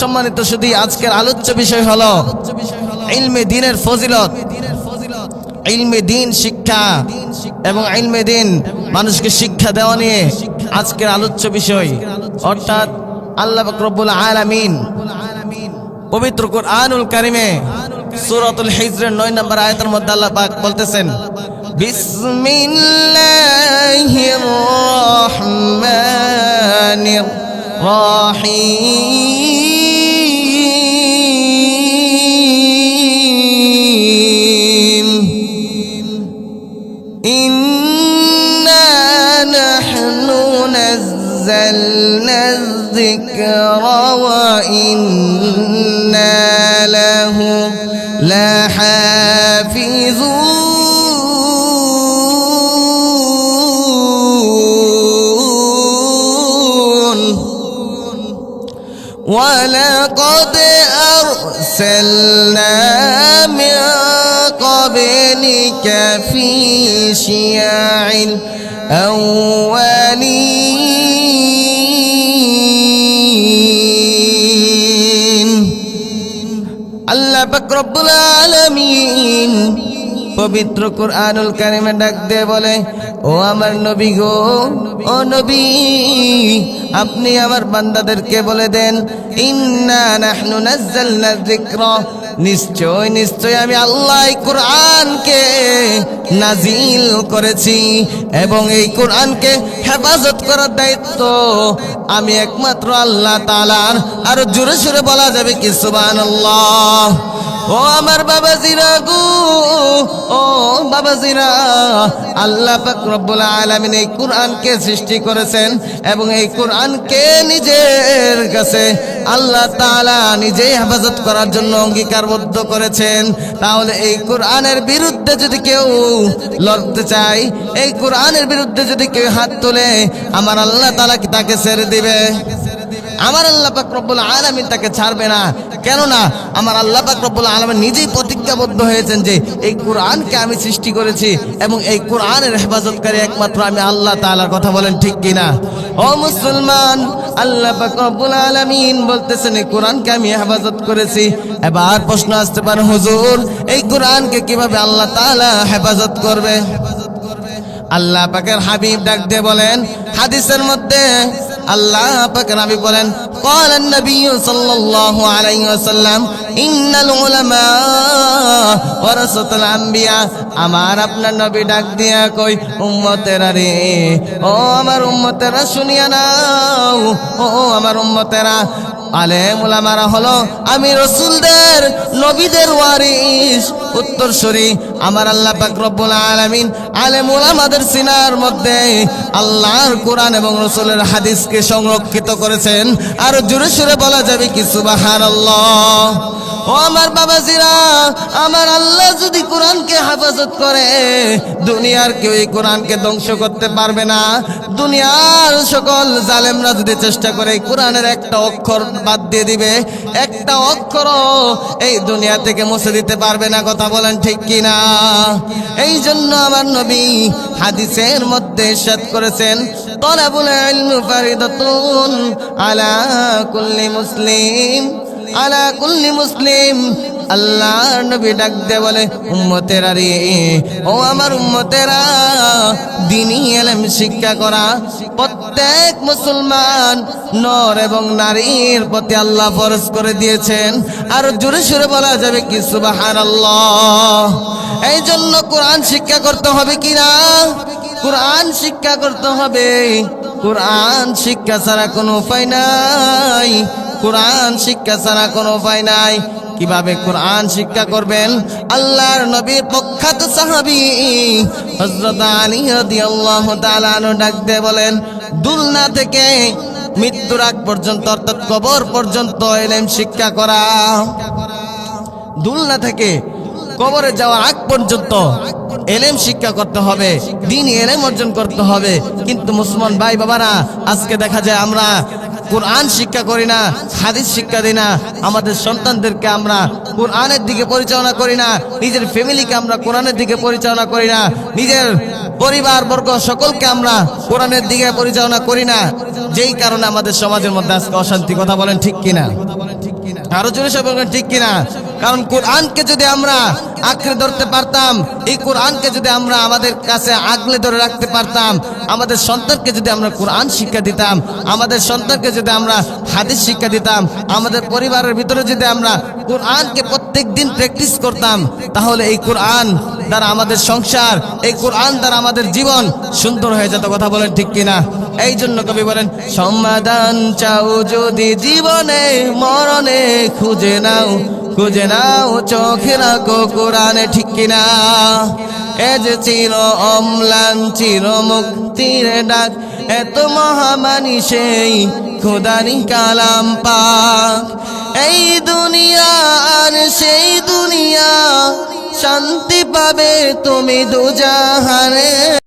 সম্মানিত শুধু আজকের আলোচ্য বিষয় হলো ইলমে দিনের ফজিলত। ইলমে দিন শিক্ষা এবং ইলমে দিন মানুষকে শিক্ষা দেওয়া নিয়ে আজকের আলোচ্য বিষয়। অর্থাৎ আল্লাহ পাক রব্বুল আলামিন পবিত্র কোরআনুল কারিমে সূরাতুল হিজরের 9 নম্বর আয়াতের মধ্যে আল্লাহ পাক বলতেছেন, বিসমিল্লাহির রহমানির রহিম। الذكر وإنا له لحافظون. ولقد أرسلنا من قبلك في شيع الأولين. আল্লাহ বকরবুল আলমিন পবিত্র কোরআনুল কারিমে ডাক দিয়ে বলে, ও আমার নবী গো, ও নবী, আপনি আমার বান্দাদেরকে বলে দেন, ইন্না নাহনু নাজ্জালনা যিকরা। নিশ্চয় নিশ্চয় আমি আল্লাহ কোরআনকে নাজিল করেছি এবং এই কোরআনকে হেফাজত করার দায়িত্ব আমি একমাত্র আল্লাহ তালার আরও জোরে সুরে বলা যাবে কি সুবান আল্লাহ ও আমার বাবা জিরাগু আল্লাহ রব্বুল আলামিন এই কোরআনকে সৃষ্টি করেছেন এবং এই কোরআনকে নিজের কাছে আল্লাহ তাআলা নিজেই হেফাজত করার জন্য অঙ্গীকারবদ্ধ করেছেন। তাহলে এই কোরআনের বিরুদ্ধে যদি কেউ লড়তে চায়, এই কোরআনের বিরুদ্ধে যদি কেউ হাত তোলে, আমার আল্লাহ তাআলা তাকে ছেড়ে দিবে? আমার আল্লাহ পাক রব্বুল আলামিন তাকে ছাড়বে না। কেননা আমার আল্লাহ রব্বুল আলামিন নিজেই প্রতিজ্ঞাবদ্ধ হয়েছেন যে এই কোরআনকে আমি সৃষ্টি করেছি এবং এই কোরআনের হেফাজতকারী একমাত্র আমি আল্লাহ তাআলার কথা বলেন ঠিক কিনা? ও মুসলমান, আল্লাহ রব্বুল আলামিন বলতেছেন এই কোরআনকে আমি হেফাজত করেছি। এবার প্রশ্ন আসতে পারে, হুজুর, এই কোরআনকে কীভাবে আল্লাহ তাআলা হেফাজত করবে? আল্লাহ পাকের হাবিব ডাক দিয়ে বলেন, হাদিসের মধ্যে আল্লাহ পাকের হাবিব বলেন قال النبي صلى الله عليه وسلم إن العلماء ورثة الأنبياء আমার আপনার নবী ডাক দিয়া কই উম্মতেরা রে ও আমার উম্মতেরা শুনিয়া নাও ও আমার উম্মতেরা আলেম ওলামারা হলো আমি রসুলদের, নবীদের ওয়ারিস উত্তরসূরি আমার আল্লাহ পাকরবুল আলমিন আলেম ওলামাদের সিনার মধ্যে আল্লাহর কোরআন এবং রসুলের হাদিসকে সংরক্ষিত করেছেন। আর জোরে সুরে বলা যাবে কি সুবহানাল্লাহ। ও আমার বাবাজিরা, আমার আল্লাহ যদি কোরআনকে হেফাজত করে, দুনিয়ার কেউ এই কোরআনকে ধ্বংস করতে পারবে না। দুনিয়ার সকল জালেমরা যদি চেষ্টা করে এই কোরআনের একটা অক্ষর বাদ দিয়ে দিবে, একটা অক্ষর এই দুনিয়া থেকে মুছে দিতে পারবে না, কথা বলেন ঠিক কিনা? এই জন্য আমার নবী হাদিসের মধ্যে ইরশাদ করেছেন, তলাবুল ইলমু ফারিদাতুন আলা কুল্লি মুসলিম। আলা কুল্লি মুসলিম। আল্লাহর নবী ডাক দে বলে, উম্মতেরা রে, ও আমার উম্মতেরা, দিনই এলেম শিক্ষা করা। প্রত্যেক মুসলমান নর এবং নারীর প্রতি আল্লাহ ফরজ করে দিয়েছেন। আর জোরে সুরে বলা যাবে কি, সুবহানাল্লাহ। এই জন্য কোরআন শিক্ষা করতে হবে কি না? কোরআন শিক্ষা করতে হবে। কোরআন শিক্ষা ছাড়া কোনো উপায় নাই। কোরআন শিক্ষা ছাড়া কোনো উপায় নাই। কীভাবে কোরআন শিক্ষা করবেন? আল্লাহর নবীর প্রখ্যাত সাহাবী হযরত আলী রাদিয়াল্লাহু তাআলা ডাক দিয়ে বলেন, দুলনা থেকে মৃত্যুর আগ পর্যন্ত, অর্থাৎ কবর পর্যন্ত এলেম শিক্ষা করা। দুলনা থেকে কবরে যাওয়ার আগ পর্যন্ত এলেম শিক্ষা করতে হবে, দিন এলেম অর্জন করতে হবে। কিন্তু মুসলমান ভাই বাবারা আজকে দেখা যায় আমরা কোরআন শিক্ষা করি না, হাদিস শিক্ষা দিই না, আমাদের সন্তানদেরকে আমরা কোরআনের দিকে পরিচালনা করি না, নিজের ফ্যামিলিকে আমরা কোরআনের দিকে পরিচালনা করি না, নিজের পরিবার বর্গ সকলকে আমরা কোরআনের দিকে পরিচালনা করি না, যেই কারণে আমাদের সমাজের মধ্যে আজকে অশান্তি, কথা বলেন ঠিক কিনা? আরও জোরে সব ঠিক কিনা? কারণ কোরআনকে যদি আমরা আঁকড়ে ধরতে পারতাম, এই কোরআনকে যদি আমরা আমাদের কাছে আগলে ধরে রাখতে পারতাম, আমাদের সন্তানকে যদি আমরা কোরআন শিক্ষা দিতাম, আমাদের সন্তানকে যদি আমরা হাদিস শিক্ষা দিতাম, আমাদের পরিবারের ভিতরে যদি আমরা কোরআনকে প্রত্যেক দিন প্র্যাকটিস করতাম, তাহলে এই কোরআন দ্বারা আমাদের সংসার, এই কোরআন দ্বারা আমাদের জীবন সুন্দর হয়ে যেত, কথা বলেন ঠিক কিনা? এই জন্য কবি বলেন, সমাধান চাও যদি জীবনে, মরণে খুঁজে নাও খুঁজে নাও চোখে রাখো কোরআনে ঠিক কিনা? এ যে চির অম্লান, চির মুক্তির ডাক, এত মহামানি সেই খোদানি কালাম পাক। এই দুনিয়া আর সেই দুনিয়া শান্তি পাবে তুমি দুজাহারে